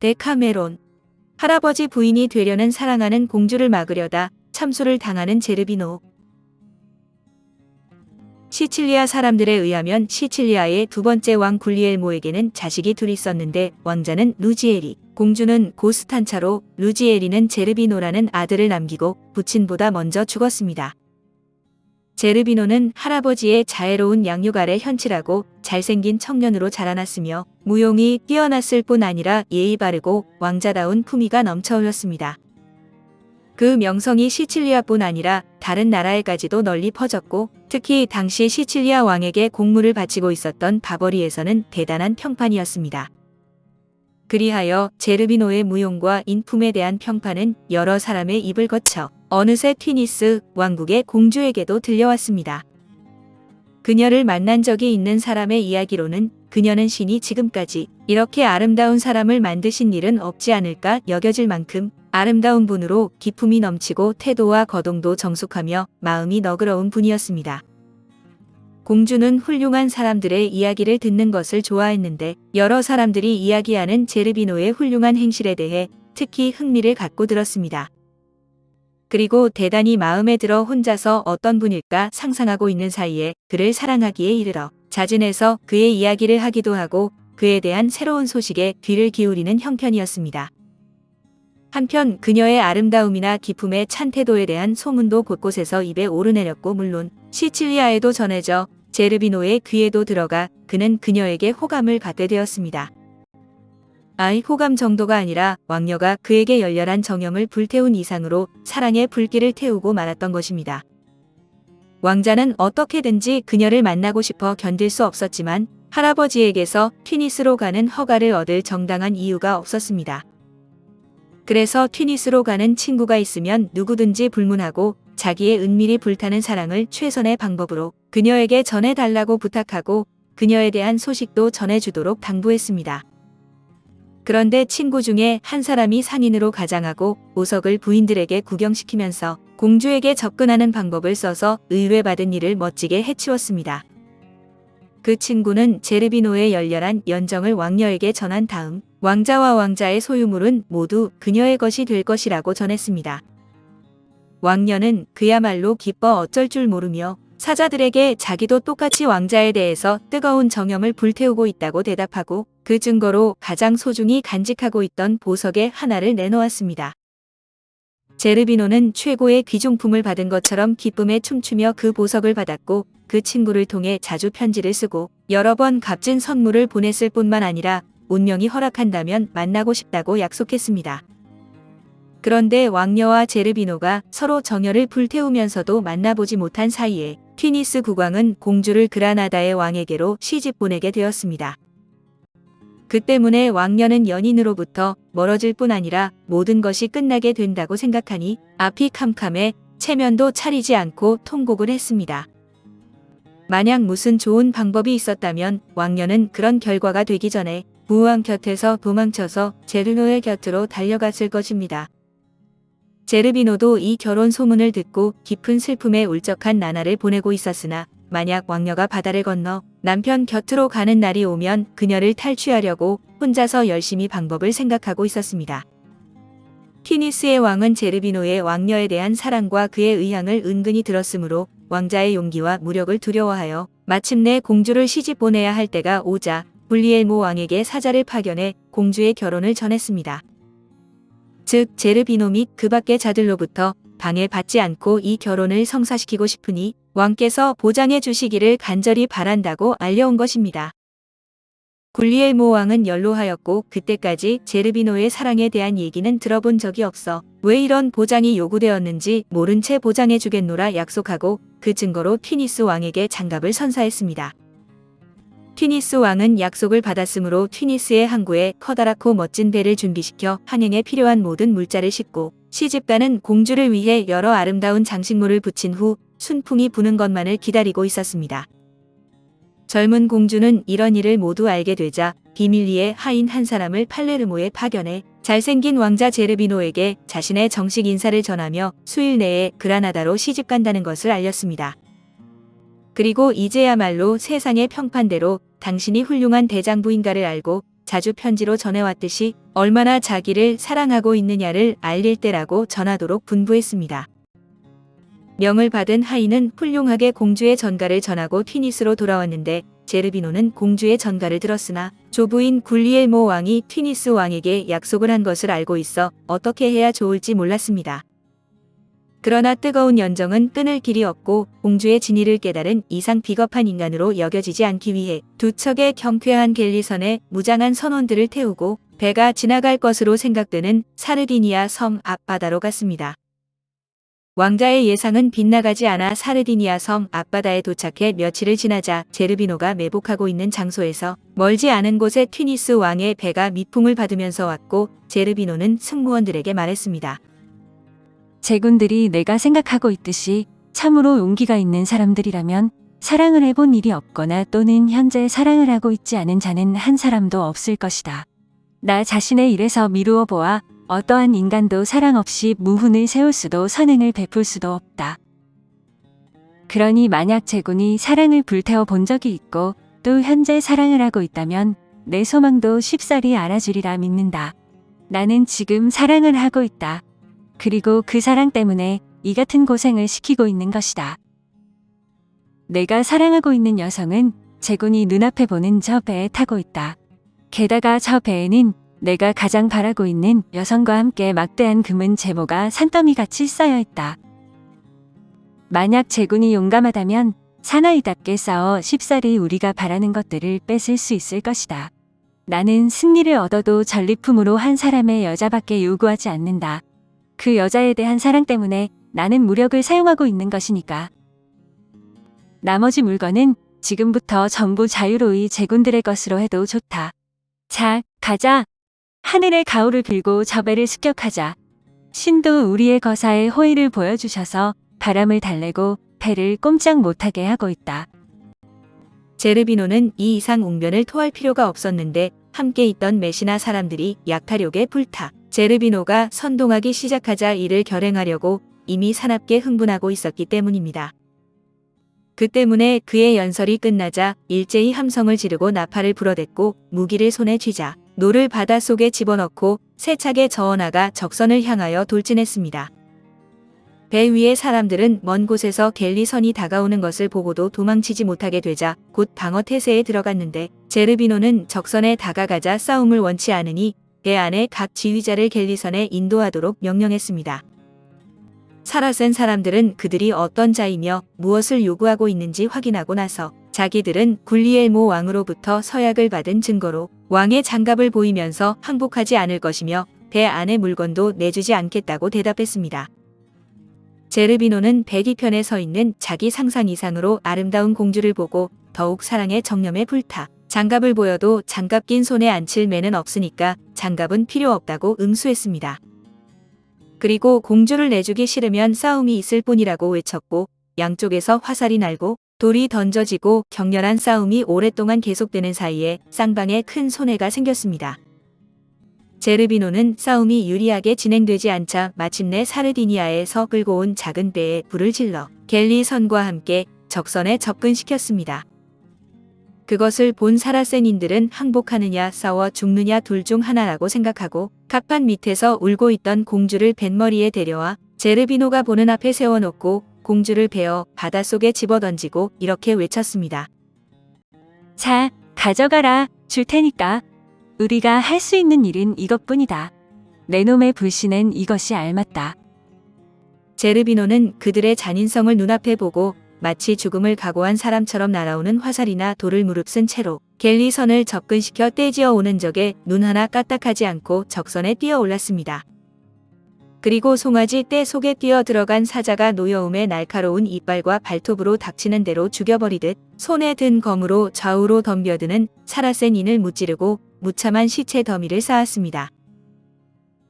데카메론. 할아버지 부인이 되려는 사랑하는 공주를 막으려다 참수를 당하는 제르비노. 시칠리아 사람들에 의하면 시칠리아의 두 번째 왕 굴리엘모에게는 자식이 둘 있었는데 왕자는 루지에리, 공주는 고스탄차로 루지에리는 제르비노라는 아들을 남기고 부친보다 먼저 죽었습니다. 제르비노는 할아버지의 자애로운 양육 아래 현칠하고 잘생긴 청년으로 자라났으며 무용이 뛰어났을 뿐 아니라 예의 바르고 왕자다운 품위가 넘쳐 흘렀습니다. 그 명성이 시칠리아뿐 아니라 다른 나라에까지도 널리 퍼졌고 특히 당시 시칠리아 왕에게 공물을 바치고 있었던 바버리에서는 대단한 평판이었습니다. 그리하여 제르비노의 무용과 인품에 대한 평판은 여러 사람의 입을 거쳐 어느새 튀니스 왕국의 공주에게도 들려왔습니다. 그녀를 만난 적이 있는 사람의 이야기로는 그녀는 신이 지금까지 이렇게 아름다운 사람을 만드신 일은 없지 않을까 여겨질 만큼 아름다운 분으로 기품이 넘치고 태도와 거동도 정숙하며 마음이 너그러운 분이었습니다. 공주는 훌륭한 사람들의 이야기를 듣는 것을 좋아했는데 여러 사람들이 이야기하는 제르비노의 훌륭한 행실에 대해 특히 흥미를 갖고 들었습니다. 그리고 대단히 마음에 들어 혼자서 어떤 분일까 상상하고 있는 사이에 그를 사랑하기에 이르러 자진해서 그의 이야기를 하기도 하고 그에 대한 새로운 소식에 귀를 기울이는 형편이었습니다. 한편 그녀의 아름다움이나 기품의 찬 태도에 대한 소문도 곳곳에서 입에 오르내렸고 물론 시칠리아에도 전해져 제르비노의 귀에도 들어가 그는 그녀에게 호감을 받게 되었습니다. 아이 호감 정도가 아니라 왕녀가 그에게 열렬한 정염을 불태운 이상으로 사랑의 불길을 태우고 말았던 것입니다. 왕자는 어떻게든지 그녀를 만나고 싶어 견딜 수 없었지만 할아버지에게서 튀니스로 가는 허가를 얻을 정당한 이유가 없었습니다. 그래서 튀니스로 가는 친구가 있으면 누구든지 불문하고 자기의 은밀히 불타는 사랑을 최선의 방법으로 그녀에게 전해달라고 부탁하고 그녀에 대한 소식도 전해주도록 당부했습니다. 그런데 친구 중에 한 사람이 상인으로 가장하고 보석을 부인들에게 구경시키면서 공주에게 접근하는 방법을 써서 의뢰받은 일을 멋지게 해치웠습니다. 그 친구는 제르비노의 열렬한 연정을 왕녀에게 전한 다음 왕자와 왕자의 소유물은 모두 그녀의 것이 될 것이라고 전했습니다. 왕녀는 그야말로 기뻐 어쩔 줄 모르며 사자들에게 자기도 똑같이 왕자에 대해서 뜨거운 정염을 불태우고 있다고 대답하고 그 증거로 가장 소중히 간직하고 있던 보석의 하나를 내놓았습니다. 제르비노는 최고의 귀중품을 받은 것처럼 기쁨에 춤추며 그 보석을 받았고 그 친구를 통해 자주 편지를 쓰고 여러 번 값진 선물을 보냈을 뿐만 아니라 운명이 허락한다면 만나고 싶다고 약속했습니다. 그런데 왕녀와 제르비노가 서로 정열을 불태우면서도 만나보지 못한 사이에 튀니스 국왕은 공주를 그라나다의 왕에게로 시집 보내게 되었습니다. 그 때문에 왕녀는 연인으로부터 멀어질 뿐 아니라 모든 것이 끝나게 된다고 생각하니 앞이 캄캄해 체면도 차리지 않고 통곡을 했습니다. 만약 무슨 좋은 방법이 있었다면 왕녀는 그런 결과가 되기 전에 부왕 곁에서 도망쳐서 제르노의 곁으로 달려갔을 것입니다. 제르비노도 이 결혼 소문을 듣고 깊은 슬픔에 울적한 나날을 보내고 있었으나 만약 왕녀가 바다를 건너 남편 곁으로 가는 날이 오면 그녀를 탈취하려고 혼자서 열심히 방법을 생각하고 있었습니다. 티니스의 왕은 제르비노의 왕녀에 대한 사랑과 그의 의향을 은근히 들었으므로 왕자의 용기와 무력을 두려워하여 마침내 공주를 시집 보내야 할 때가 오자 불리엘모 왕에게 사자를 파견해 공주의 결혼을 전했습니다. 즉 제르비노 및 그 밖의 자들로부터 방해받지 않고 이 결혼을 성사시키고 싶으니 왕께서 보장해 주시기를 간절히 바란다고 알려온 것입니다. 굴리엘모 왕은 연로하였고 그때까지 제르비노의 사랑에 대한 얘기는 들어본 적이 없어 왜 이런 보장이 요구되었는지 모른 채 보장해 주겠노라 약속하고 그 증거로 튀니스 왕에게 장갑을 선사했습니다. 튀니스 왕은 약속을 받았으므로 튀니스의 항구에 커다랗고 멋진 배를 준비시켜 한행에 필요한 모든 물자를 싣고 시집가는 공주를 위해 여러 아름다운 장식물을 붙인 후 순풍이 부는 것만을 기다리고 있었습니다. 젊은 공주는 이런 일을 모두 알게 되자 비밀리에 하인 한 사람을 팔레르모에 파견해 잘생긴 왕자 제르비노에게 자신의 정식 인사를 전하며 수일 내에 그라나다로 시집 간다는 것을 알렸습니다. 그리고 이제야말로 세상의 평판대로 당신이 훌륭한 대장부인가를 알고 자주 편지로 전해왔듯이 얼마나 자기를 사랑하고 있느냐를 알릴 때라고 전하도록 분부했습니다. 명을 받은 하인은 훌륭하게 공주의 전가를 전하고 튀니스로 돌아왔는데 제르비노는 공주의 전가를 들었으나 조부인 굴리엘모 왕이 튀니스 왕에게 약속을 한 것을 알고 있어 어떻게 해야 좋을지 몰랐습니다. 그러나 뜨거운 연정은 끊을 길이 없고 공주의 진위를 깨달은 이상 비겁한 인간으로 여겨지지 않기 위해 두 척의 경쾌한 갤리선에 무장한 선원들을 태우고 배가 지나갈 것으로 생각되는 사르디니아 섬 앞바다로 갔습니다. 왕자의 예상은 빗나가지 않아 사르디니아 섬 앞바다에 도착해 며칠을 지나자 제르비노가 매복하고 있는 장소에서 멀지 않은 곳에 튀니스 왕의 배가 미풍을 받으면서 왔고 제르비노는 승무원들에게 말했습니다. 제군들이 내가 생각하고 있듯이 참으로 용기가 있는 사람들이라면 사랑을 해본 일이 없거나 또는 현재 사랑을 하고 있지 않은 자는 한 사람도 없을 것이다. 나 자신의 일에서 미루어 보아 어떠한 인간도 사랑 없이 무훈을 세울 수도 선행을 베풀 수도 없다. 그러니 만약 제군이 사랑을 불태워 본 적이 있고 또 현재 사랑을 하고 있다면 내 소망도 쉽사리 알아주리라 믿는다. 나는 지금 사랑을 하고 있다. 그리고 그 사랑 때문에 이 같은 고생을 시키고 있는 것이다. 내가 사랑하고 있는 여성은 제군이 눈앞에 보는 저 배에 타고 있다. 게다가 저 배에는 내가 가장 바라고 있는 여성과 함께 막대한 금은 제모가 산더미 같이 쌓여 있다. 만약 제군이 용감하다면 사나이답게 싸워 쉽사리 우리가 바라는 것들을 뺏을 수 있을 것이다. 나는 승리를 얻어도 전리품으로 한 사람의 여자밖에 요구하지 않는다. 그 여자에 대한 사랑 때문에 나는 무력을 사용하고 있는 것이니까. 나머지 물건은 지금부터 전부 자유로이 제군들의 것으로 해도 좋다. 자, 가자. 하늘의 가호를 빌고 저 배를 습격하자. 신도 우리의 거사에 호의를 보여주셔서 바람을 달래고 배를 꼼짝 못하게 하고 있다. 제르비노는 이 이상 웅변을 토할 필요가 없었는데 함께 있던 메시나 사람들이 약탈욕에 불타 제르비노가 선동하기 시작하자 이를 결행하려고 이미 사납게 흥분하고 있었기 때문입니다. 그 때문에 그의 연설이 끝나자 일제히 함성을 지르고 나팔을 불어댔고 무기를 손에 쥐자 노를 바닷속에 집어넣고 세차게 저어나가 적선을 향하여 돌진했습니다. 배 위의 사람들은 먼 곳에서 갤리선이 다가오는 것을 보고도 도망치지 못하게 되자 곧 방어 태세에 들어갔는데 제르비노는 적선에 다가가자 싸움을 원치 않으니 배 안에 각 지휘자를 갤리선에 인도하도록 명령했습니다. 살아센 사람들은 그들이 어떤 자이며 무엇을 요구하고 있는지 확인하고 나서 자기들은 굴리엘모 왕으로부터 서약을 받은 증거로 왕의 장갑을 보이면서 항복하지 않을 것이며 배 안의 물건도 내주지 않겠다고 대답했습니다. 제르비노는 배 뒤편에 서 있는 자기 상상 이상으로 아름다운 공주를 보고 더욱 사랑에 정념에 불타 장갑을 보여도 장갑 낀 손에 앉힐 매는 없으니까 장갑은 필요 없다고 응수했습니다. 그리고 공주를 내주기 싫으면 싸움이 있을 뿐이라고 외쳤고 양쪽에서 화살이 날고 돌이 던져지고 격렬한 싸움이 오랫동안 계속되는 사이에 쌍방에 큰 손해가 생겼습니다. 제르비노는 싸움이 유리하게 진행되지 않자 마침내 사르디니아에서 끌고 온 작은 배에 불을 질러 갤리 선과 함께 적선에 접근시켰습니다. 그것을 본 사라센인들은 항복하느냐 싸워 죽느냐 둘 중 하나라고 생각하고 갑판 밑에서 울고 있던 공주를 뱃머리에 데려와 제르비노가 보는 앞에 세워놓고 공주를 베어 바닷속에 집어던지고 이렇게 외쳤습니다. 자, 가져가라. 줄 테니까. 우리가 할 수 있는 일은 이것뿐이다. 내 놈의 불신은 이것이 알맞다. 제르비노는 그들의 잔인성을 눈앞에 보고 마치 죽음을 각오한 사람처럼 날아오는 화살이나 돌을 무릅쓴 채로 갤리선을 접근시켜 떼지어 오는 적에 눈 하나 까딱하지 않고 적선에 뛰어 올랐습니다. 그리고 송아지 떼 속에 뛰어 들어간 사자가 노여움에 날카로운 이빨과 발톱으로 닥치는 대로 죽여버리듯 손에 든 검으로 좌우로 덤벼드는 사라센 인을 무찌르고 무참한 시체 더미를 쌓았습니다.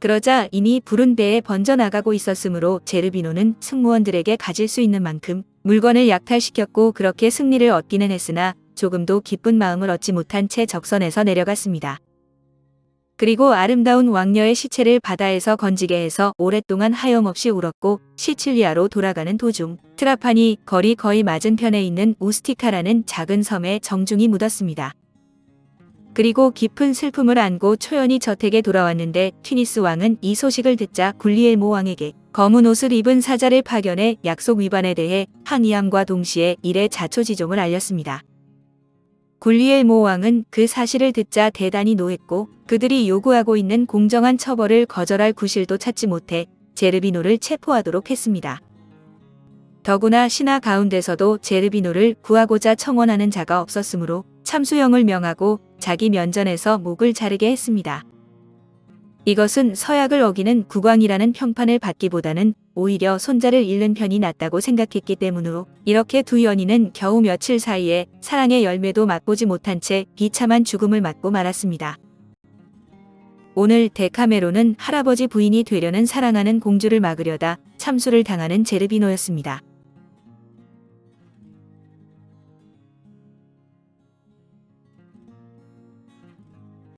그러자 이미 불은 배에 번져나가고 있었으므로 제르비노는 승무원들에게 가질 수 있는 만큼 물건을 약탈시켰고 그렇게 승리를 얻기는 했으나 조금도 기쁜 마음을 얻지 못한 채 적선에서 내려갔습니다. 그리고 아름다운 왕녀의 시체를 바다에서 건지게 해서 오랫동안 하염없이 울었고 시칠리아로 돌아가는 도중 트라판이 거리 거의 맞은편에 있는 우스티카라는 작은 섬에 정중히 묻었습니다. 그리고 깊은 슬픔을 안고 초연히 저택에 돌아왔는데 튀니스 왕은 이 소식을 듣자 굴리엘모 왕에게 검은 옷을 입은 사자를 파견해 약속 위반에 대해 항의함과 동시에 일의 자초지종을 알렸습니다. 굴리엘모 왕은 그 사실을 듣자 대단히 노했고 그들이 요구하고 있는 공정한 처벌을 거절할 구실도 찾지 못해 제르비노를 체포하도록 했습니다. 더구나 신하 가운데서도 제르비노를 구하고자 청원하는 자가 없었으므로 참수형을 명하고 자기 면전에서 목을 자르게 했습니다. 이것은 서약을 어기는 국왕이라는 평판을 받기보다는 오히려 손자를 잃는 편이 낫다고 생각했기 때문으로 이렇게 두 연인은 겨우 며칠 사이에 사랑의 열매도 맛보지 못한 채 비참한 죽음을 맞고 말았습니다. 오늘 데카메로는 할아버지 부인이 되려는 사랑하는 공주를 막으려다 참수를 당하는 제르비노였습니다.